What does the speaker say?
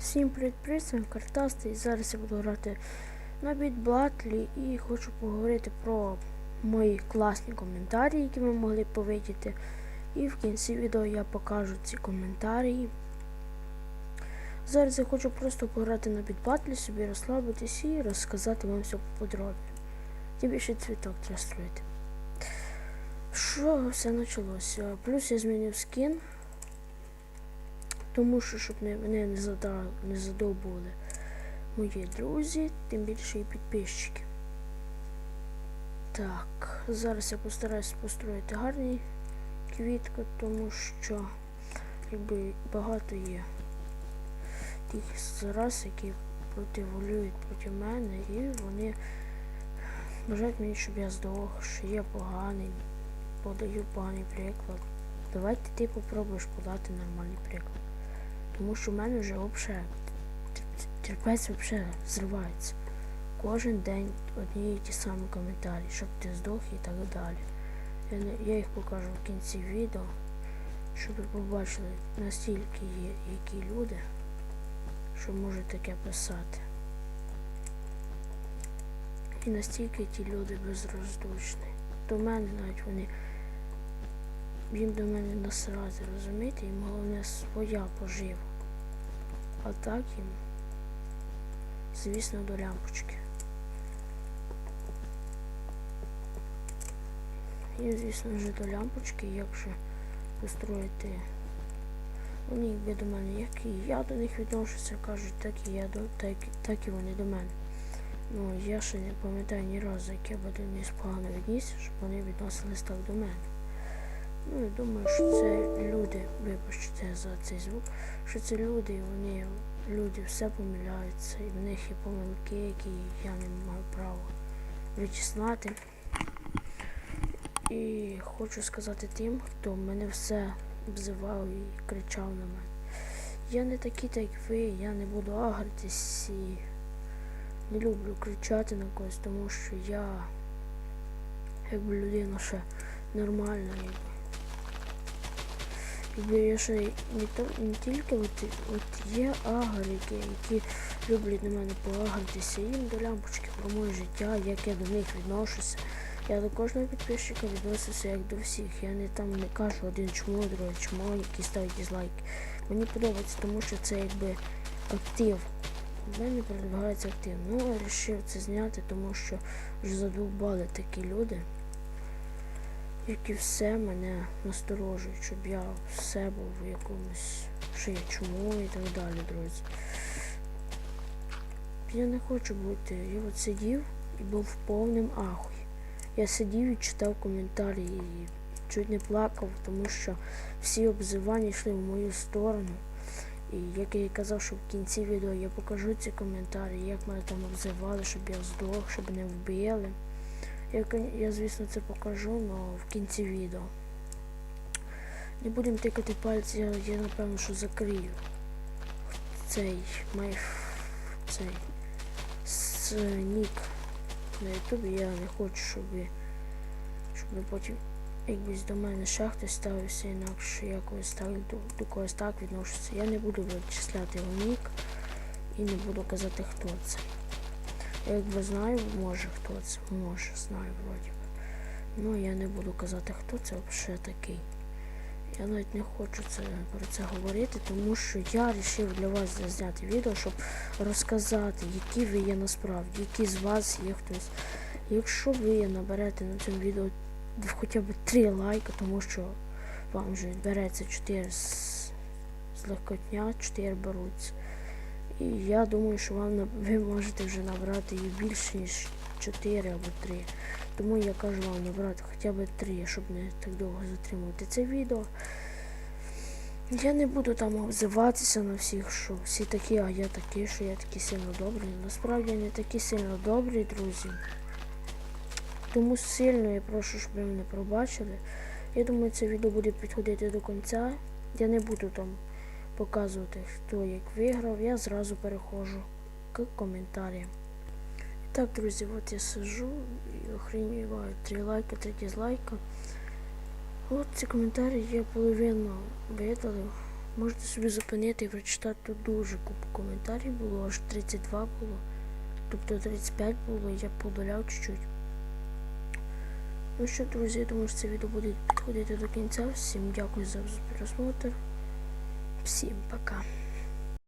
Всім привіт, привіт, з вами Картасти і зараз я буду грати на біт Блатлі і хочу поговорити про мої класні коментарі, які ви могли побачити. І в кінці відео я покажу ці коментарі. Зараз я хочу просто пограти на біт Батлі, собі розслабитись і розказати вам все подробно. Тим більше цвіток треба строїти. Що все почалося? Плюс я змінив скін. Тому що, щоб не, мене не, зада, не задовбували мої друзі, тим більше і підписчики. Так, зараз я постараюсь построїти гарні квітку, тому що якби багато є тих зараз, які противолюють проти мене, і вони бажають мені, щоб я здох, що я поганий, подаю поганий приклад. Давайте ти попробуєш подати нормальний приклад. Тому що в мене вже взагалі терпець взагалі зривається. Кожен день одні і ті самі коментарі, щоб ти здох і так далі. Я, я їх покажу в кінці відео, щоб ви побачили, настільки є які люди, що можуть таке писати. І настільки ті люди безроздушні. До мене навіть вони їм до мене насрати, розумієте? Їм головне своя пожива. А так їм, звісно, до лямпочки. І, звісно вже до лямпочки, як же устроїти. Вони якби до мене, як і я до них відношуся, кажуть, так і я до так, так і вони до мене. Ну, я ще не пам'ятаю ні разу, як я би до них погано віднісся, щоб вони відносились так до мене. Ну, я думаю, що це люди, вибачте за цей звук, що це люди, і вони, люди все помиляються, і в них є помилки, які я не маю права вичислати. І хочу сказати тим, хто мене все обзивав і кричав на мене. Я не такий, так як ви, я не буду агритись і не люблю кричати на когось, тому що я якби людина ще нормальна. Ще не, то, не тільки от, от є агрики, які люблять на мене поагритися, їм до лямпочки про моє життя, як я до них відношуся. Я до кожного підписчика відносився як до всіх. Я не там не кажу один чмо, другий чмо, які ставить дизлайки. Мені подобається, тому що це якби актив. В мене продвигається актив. Ну, я вирішив це зняти, тому що вже задовбали такі люди, які все мене насторожують, щоб я все був в якомусь, що я чому і так далі, друзі. Я не хочу бути. Я от сидів і був в повним ахуї. Я сидів і читав коментарі і чуть не плакав, тому що всі обзивання йшли в мою сторону. І як я і казав, що в кінці відео я покажу ці коментарі, як мене там обзивали, щоб я здох, щоб не вбили. Я, я звісно, це покажу, але в кінці відео. Не будемо тикати пальці, я, напевно, що закрию цей май цей с, нік на ютубі. Я не хочу, щоб, щоб потім якось до мене хтось ставився інакше якось так до, до когось так відношуся. Я не буду вичисляти його нік і не буду казати, хто це. Я якби знаю, може хто це, може, знаю вроді. Ну я не буду казати, хто це взагалі такий. Я навіть не хочу це, про це говорити, тому що я вирішив для вас зняти відео, щоб розказати, які ви є насправді, які з вас є хтось. Якщо ви наберете на цьому відео хоча б 3 лайки, тому що вам вже береться 4 з, легкотня, 4 беруться. І я думаю, що вам ви можете вже набрати і більше, ніж 4 або 3. Тому я кажу вам набрати хоча б 3, щоб не так довго затримувати це відео. Я не буду там обзиватися на всіх, що всі такі, а я такий, що я такий сильно добрий. Насправді я не такий сильно добрий, друзі. Тому сильно я прошу, щоб ви мене пробачили. Я думаю, це відео буде підходити до кінця. Я не буду там показувати, хто як виграв. Я зразу переходжу к коментарям. І так, друзі, от я сижу і охреніваю три лайки, три дизлайка. От ці коментарі я половину видалив. можете собі зупинити і прочитати тут дуже купу коментарів було, аж 32 було. Тобто 35 було, я подаляв чуть-чуть. Ну що, друзі, я думаю, що це відео буде підходити до кінця. Всім дякую за просмотр. Всім пока.